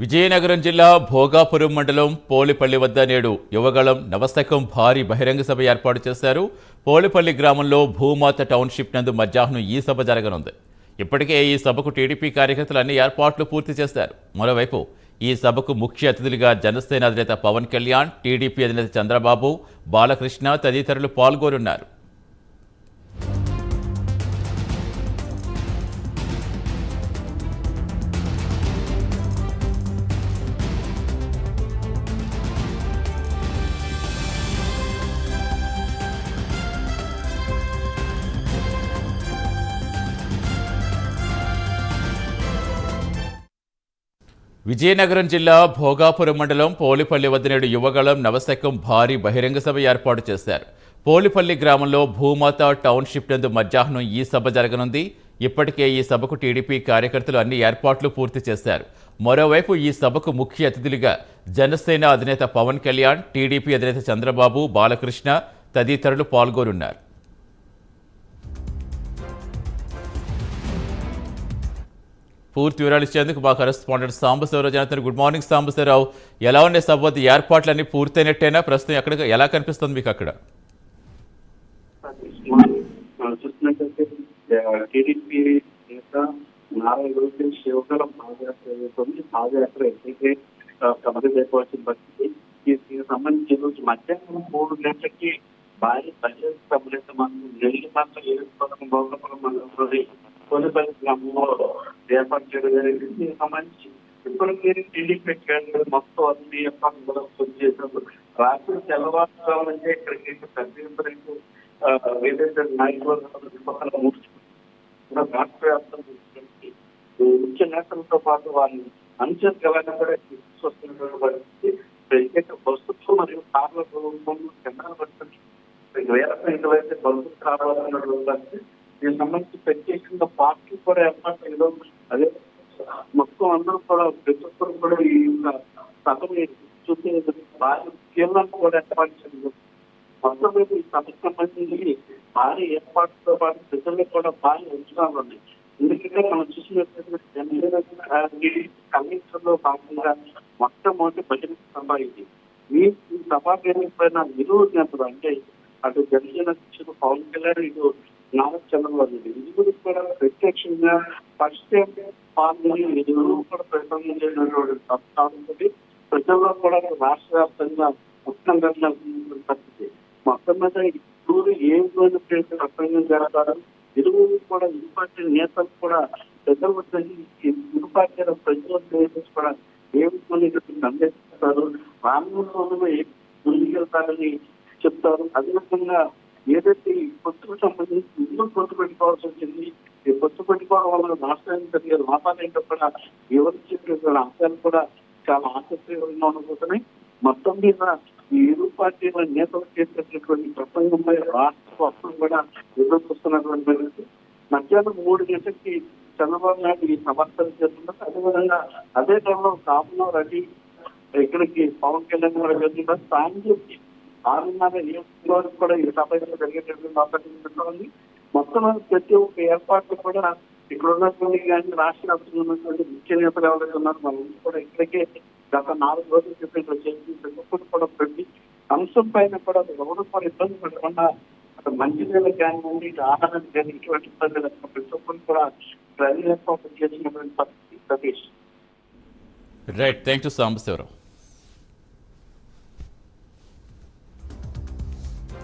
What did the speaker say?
విజయనగరం జిల్లా భోగాపురం మండలం పోలిపల్లి వద్ద నేడు యువగళం నవశకం భారీ బహిరంగ సభ ఏర్పాటు చేశారు. పోలిపల్లి గ్రామంలో భూమాత టౌన్షిప్ నందు మధ్యాహ్నం ఈ సభ జరగనుంది. ఇప్పటికే ఈ సభకు టీడీపీ కార్యకర్తలు అన్ని ఏర్పాట్లు పూర్తి చేశారు. మరోవైపు ఈ సభకు ముఖ్య అతిథులుగా జనసేన అధినేత పవన్ కళ్యాణ్ టీడీపీ అధినేత చంద్రబాబు బాలకృష్ణ తదితరులు పాల్గొనున్నారు. విజయనగరం జిల్లా భోగాపురం మండలం పోలిపల్లి వద్ద నేడు యువగళం నవశకం భారీ బహిరంగ సభ ఏర్పాటు చేశారు. పోలిపల్లి గ్రామంలో భూమాత టౌన్షిప్ నందు మధ్యాహ్నం ఈ సభ జరగనుంది. ఇప్పటికే ఈ సభకు టీడీపీ కార్యకర్తలు అన్ని ఏర్పాట్లు పూర్తి చేశారు. మరోవైపు ఈ సభకు ముఖ్య అతిథులుగా జనసేన అధినేత పవన్ కళ్యాణ్ టీడీపీ అధినేత చంద్రబాబు బాలకృష్ణ తదితరులు పాల్గొనున్నారు. పూర్తి వివరాలు ఇచ్చేందుకు మా correspondent Sambasiva Rao Janardhan good morning Sambasiva Rao. ఎలా ఉన్నాయి సభ ఏర్పాట్లన్నీ పూర్తయినట్టేనా? ప్రస్తుతం ఎక్కడ ఎలా కనిపిస్తుంది మీకు అక్కడ? టీడీపీ నేత నారా లోకేష్ యువకుల పాదయాత్ర పాదయాత్ర కమలు చేయవలసిన పరిస్థితి దీనికి సంబంధించి రోజు మధ్యాహ్నం మూడు గంటలకి భారీ బడ్జెట్ సభ్యులైతే మనం నెల్లి మాత్రం ఏడు పథకం భోగపురం మండలంలోని కొలిపల్లి గ్రామంలో ఏర్పాటు చేయడం జరిగింది దీనికి సంబంధించి ఇప్పటికే టీడీపీ కేంద్రం మొత్తం అన్ని కూడా పూర్తి చేశారు రాత్రి తెల్లవారుజాము నుంచి ఇక్కడికి తగ్గింపు ఏదైతే నాయకులు పక్కన రాష్ట్ర వ్యాప్తంగా ముఖ్య నేతలతో పాటు వారిని అంచెలుగా కూడా తీసుకొస్తున్నటువంటి పరిస్థితి ప్రత్యేక బస్సులు మరియు కార్ల రూపంలో జెండాలు పరిస్థితి వేల సంఖ్యలో అయితే బస్సులు రావాలన్నటువంటి పరిస్థితి దీనికి సంబంధించి ప్రత్యేకంగా పార్టీ కూడా ఏర్పాటు చేయడం అదే. మొత్తం అందరూ కూడా ప్రతి ఒక్కరు కూడా ఈ సభ చూసే భారీ కీలకం కూడా ఏర్పాటు చేయడం. మొత్తం మీద ఈ సభకు సంబంధించి భారీ ఏర్పాటుతో పాటు ప్రజల్లో కూడా భారీ అంచనాలు ఉన్నాయి. ఎందుకంటే మనం చూసినట్లయితే కమిషన్లో భాగంగా మొట్టమొదటి భజన సభ ఇది. ఈ ఈ సభ పైన నిలువు అంటే అటు జనసేన పవన్ కళ్యాణ్ ఇటు నారా చంద్రబాబు నాయుడు ఇది కూడా ప్రత్యక్షంగా ఫస్ట్ టైం పాల్గొని ఇరువురు కూడా ప్రసంగం చేసినటువంటి సభ ప్రజల్లో కూడా రాష్ట్ర వ్యాప్తంగా ఉత్కంఠ పరిస్థితి. మొత్తం మీద ఇప్పుడు ఏం ఏ విధమైన ప్రసంగం జరగాలి ఇరువురు కూడా ఇరు పార్టీ నేతలు కూడా పెద్దలు వచ్చి ఇరు పార్టీల ప్రజల నేతలు కూడా ఏమి సందేశిస్తారు రానున్న ఏ ముందుకెళ్తారని చెప్తారు అదేవిధంగా ఏదైతే ఈ పొత్తుకు సంబంధించి ఎందుకు పొత్తు పెట్టుకోవాల్సి వచ్చింది ఈ పొత్తు పెట్టుకోవడం వల్ల రాష్ట్రానికి జరిగే లాభాలు ఏంటో కూడా వివరించేటువంటి అంశాలు కూడా చాలా ఆసక్తికరంగా ఉండబోతున్నాయి. మొత్తం మీద ఈ ఇరు పార్టీల నేతలు చేసేటటువంటి ప్రసంగంపై రాష్ట్ర మొత్తం కూడా ఎదుర్కొస్తున్నటువంటి పరిస్థితి. మధ్యాహ్నం మూడు గంటలకి చంద్రబాబు నాయుడు ఈ సమర్థన చేస్తున్నారు. అదేవిధంగా అదే టైంలో కాపులో రెడ్డి ఇక్కడికి పవన్ కళ్యాణ్ గారు వెళ్తున్నారు. సాయంత్రం ఆరున్నర ఏడు కూడా ఈ సభ జరిగేటటువంటి అవకాశం ఉంది. మొత్తం ప్రతి ఒక్క ఏర్పాట్లు కూడా ఇక్కడ ఉన్నటువంటి కానీ రాష్ట్ర వ్యాప్తంగా ఉన్నటువంటి ముఖ్య నేతలు ఎవరైతే ఉన్నారు మనం కూడా ఇక్కడికే గత నాలుగు రోజుల క్రితం ఇక్కడ చేసి ప్రతి ఒక్కరు కూడా ప్రతి అంశం పైన కూడా ఎవరు కూడా ఇబ్బంది పడకుండా అక్కడ మంచి నీళ్ళ కానివ్వండి ఇటు ఆహారం కానీ ఇటువంటి ఇబ్బంది లేకుండా ప్రతి ఒక్కరు కూడా ప్రజలు ఏర్పాటు చేసినటువంటి పరిస్థితి Satish right thank you Sambasiva Rao.